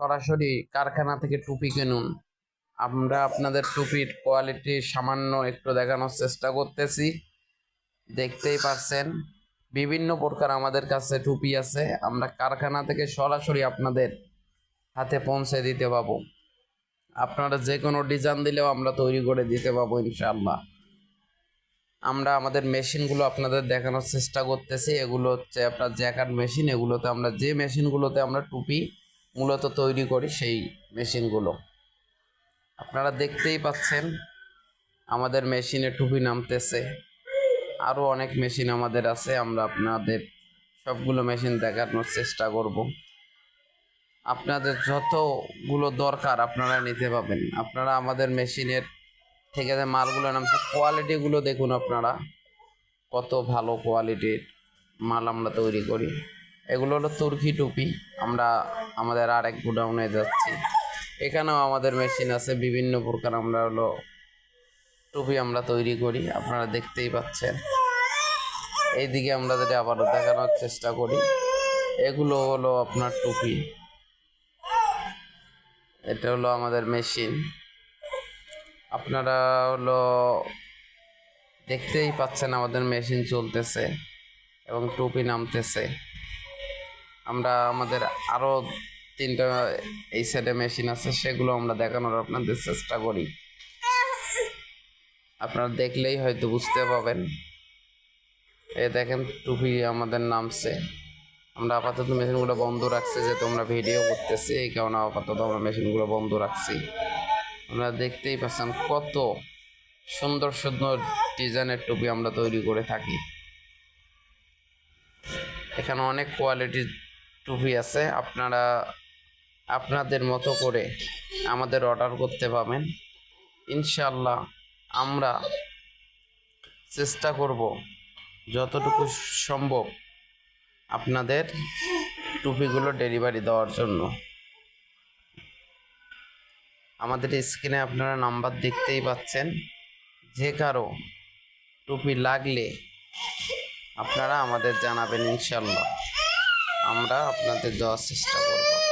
সরাসরি কারখানা থেকে টুপি কিনুন। আমরা আপনাদের টুপির কোয়ালিটি সামান্য একটু দেখানোর চেষ্টা করতেছি। দেখতেই পারছেন, বিভিন্ন প্রকার আমাদের কাছে টুপি আছে। আমরা কারখানা থেকে সরাসরি আপনাদের হাতে পৌঁছে দিতে পাবো। আপনারা যে কোনো ডিজাইন দিলেও আমরা তৈরি করে দিতে পাবো ইনশাআল্লাহ। আমরা আমাদের মেশিনগুলো আপনাদের দেখানোর চেষ্টা করতেছি। এগুলো হচ্ছে আপনার জ্যাকার মেশিন। এগুলোতে আমরা যে মেশিনগুলোতে আমরা টুপি মূলত তৈরি করি সেই মেশিনগুলো। আপনারা দেখতেই পাচ্ছেন, আমাদের মেশিনে টুপি নামতেছে। আরও অনেক মেশিন আমাদের আছে, আমরা আপনাদের সবগুলো মেশিন দেখানোর চেষ্টা করব। আপনাদের যতগুলো দরকার আপনারা নিতে পাবেন আপনারা আমাদের মেশিনের থেকে যে মালগুলো নামছে, কোয়ালিটিগুলো দেখুন আপনারা। কত ভালো কোয়ালিটির মাল আমরা তৈরি করি। এগুলো হলো তুর্কি টুপি। আমরা আমাদের আরেক গোডাউনে যাচ্ছি। এখানেও আমাদের মেশিন আছে, বিভিন্ন প্রকার আমরা হলো টুপি আমরা তৈরি করি, আপনারা দেখতেই পাচ্ছেন। এইদিকে আমরা যদি আবারও দেখানোর চেষ্টা করি। এগুলো হলো আপনার টুপি। এটা হলো আমাদের মেশিন আপনারা হলো দেখতেই পাচ্ছেন আমাদের মেশিন চলতেছে এবং টুপি নামতেছে। আমরা আমাদের আরও তিনটা এই সাইডে মেশিন আছে, সেগুলো আমরা দেখানোর আপনাদের চেষ্টা করি। আপনারা দেখলেই হয়তো বুঝতে পাবেন এ দেখেন টুপি আমাদের নামছে। আমরা আপাতত মেশিনগুলো বন্ধ রাখছি যে তোমরা ভিডিও করতেছি, এই কারণে আপাতত আমরা মেশিনগুলো বন্ধ রাখছি। আমরা দেখতেই পাচ্ছেন কত সুন্দর সুন্দর ডিজাইনের টুপি আমরা তৈরি করে থাকি। এখানে অনেক কোয়ালিটির টুপি আছে, আপনারা আপনাদের মতো করে আমাদের অর্ডার করতে পাবেন ইনশাল্লাহ আমরা চেষ্টা করব যতটুকু সম্ভব আপনাদের টুপিগুলো ডেলিভারি দেওয়ার জন্য। আমাদের স্ক্রিনে আপনারা নাম্বার দেখতেই পাচ্ছেন। যে কারও টুপি লাগলে আপনারা আমাদের জানাবেন ইনশাল্লাহ আমরা আপনাদের দেওয়ার চেষ্টা করব।